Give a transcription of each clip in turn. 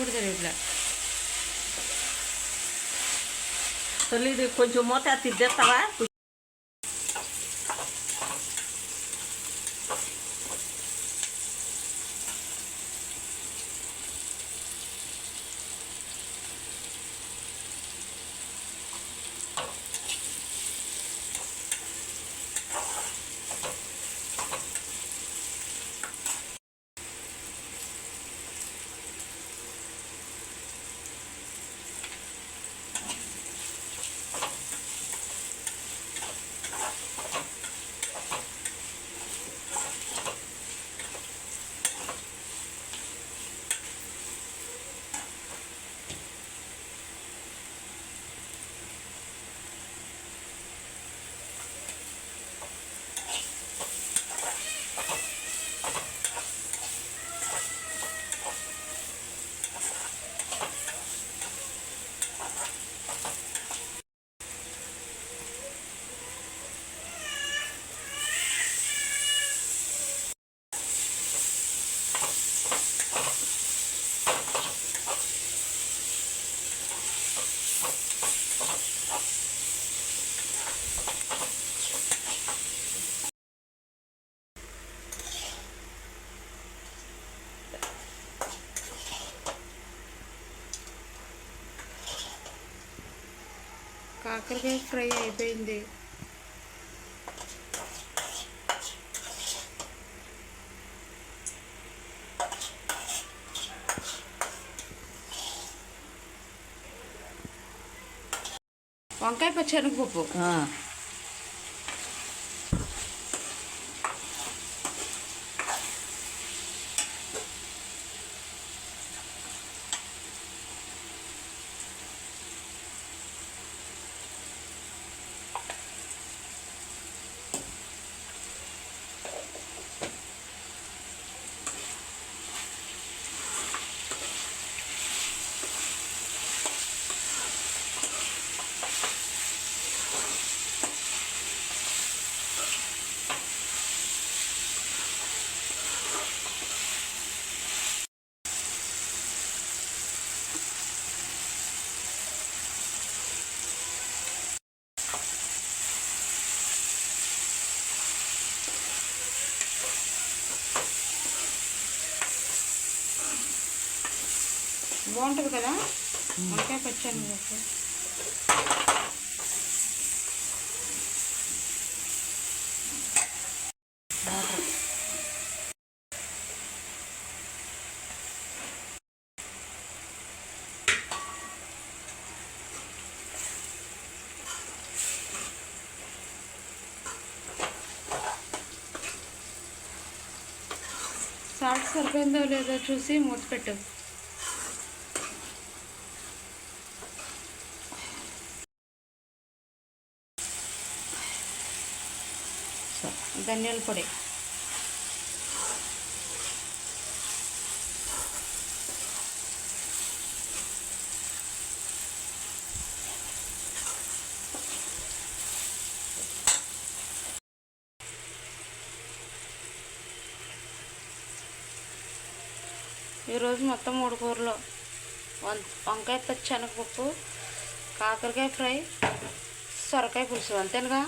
కూడా తెలియట్లే తల్లి ఇది కొంచెం మూత తిద్దేస్తావా? కాకరకాయ ఫ్రై అయిపోయింది. వంకాయ పచ్చనగపప్పు బాగుంటుంది కదా? వంకాయ పచ్చని సాల్ట్ సరిపోయిందో లేదో చూసి మూత పెట్టు. ధనియాల పొడి. ఈరోజు మొత్తం మూడు కూరలు. వం వంకాయ పచ్చి శనగపప్పు కాకరకాయ ఫ్రై సొరకాయ పులుసు. అంతేనుగా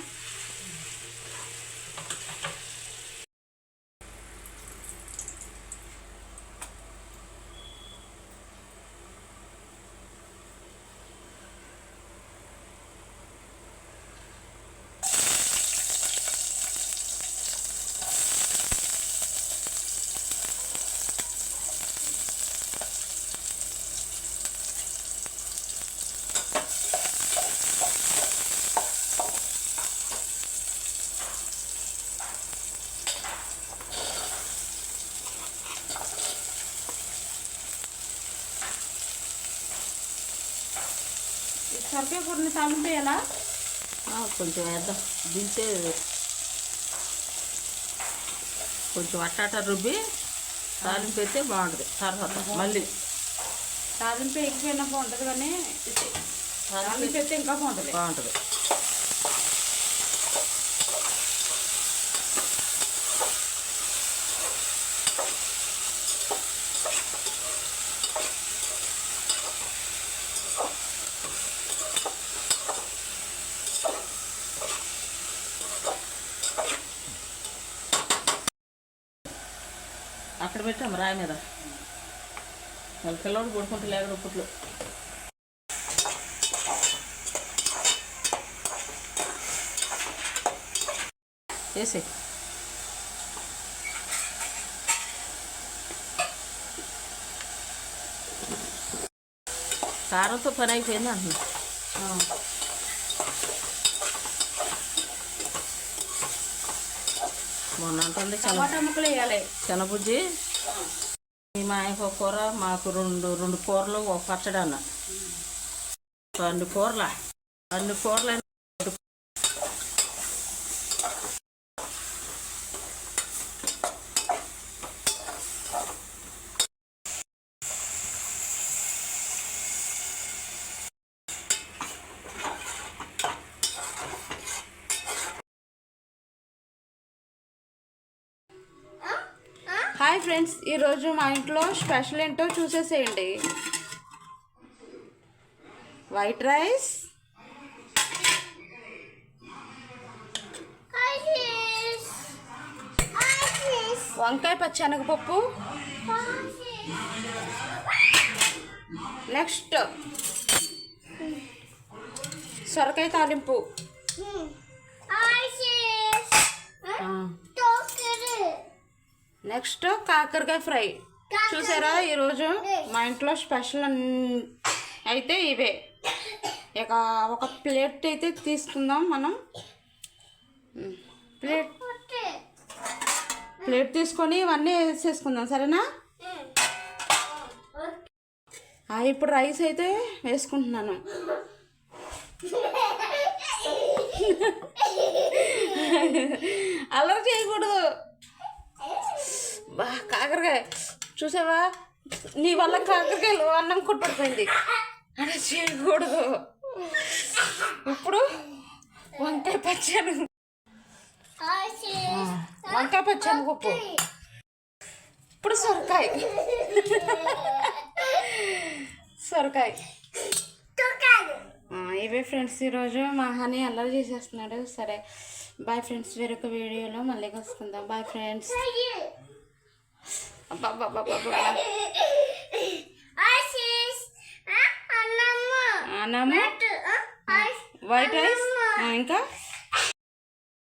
కూరని తాలింపు ఆ, కొంచెం వేద్దాం. దింటే కొంచెం అట్టాట రుబ్బి తాలింపు పెడితే బాగుంటుంది. తర్వాత మళ్ళీ తాలింపు ఎక్కిపోయినా బాగుంటుంది కానీ తాలింపు అయితే ఇంకా బాగుంటుంది. బాగుంటుంది. పెట్టాము రాయి మీద. వాళ్ళ పిల్లవాడు పడుకుంటే లేక ఇప్పట్లో వేసే కారంతో పని అయిపోయింది అంటున్నాను మొన్న అంటుంది శనబుజ్జి మా ఆయనకు ఒక కూర మాకు రెండు రెండు కూరలు ఒక పచ్చడి అన్న రెండు కూరల? రెండు కూరలు హాయ్ ఫ్రెండ్స్ ఈరోజు మా ఇంట్లో స్పెషల్ ఏంటో చూసేసేయండి. White rice. వంకాయ పచ్చెనగపప్పు నెక్స్ట్ సొరకాయ తాలింపు. ఆ, నెక్స్ట్ కాకరకాయ ఫ్రై. చూసారా ఈరోజు మా ఇంట్లో స్పెషల్ అయితే ఇవే. ఇక ఒక ప్లేట్ అయితే తీసుకుందాం మనం. ప్లేట్. ప్లేట్ తీసుకొని ఇవన్నీ వేసేసుకుందాం సరేనా? ఇప్పుడు రైస్ అయితే వేసుకుంటున్నాను. అల్లరి చేయకూడదు. బా కాకరకాయ చూసావా? నీ వల్ల కాకరకాయలు అన్నం కొట్టుకుపోయింది. అలా చేయకూడదు. ఇప్పుడు వంకాయ పచ్చాను వంకాయ పచ్చాను ఉప్పు ఇప్పుడు సొరకాయ. సొరకాయ. ఇవే ఫ్రెండ్స్ ఈరోజు మా హనీ అల్లరి చేసేస్తున్నాడు. సరే బాయ్ ఫ్రెండ్స్ వేరొక వీడియోలో మళ్ళీ కలుసుకుందాం. Bye friends. అన్నము వైట్ రైస్ ఇంకా?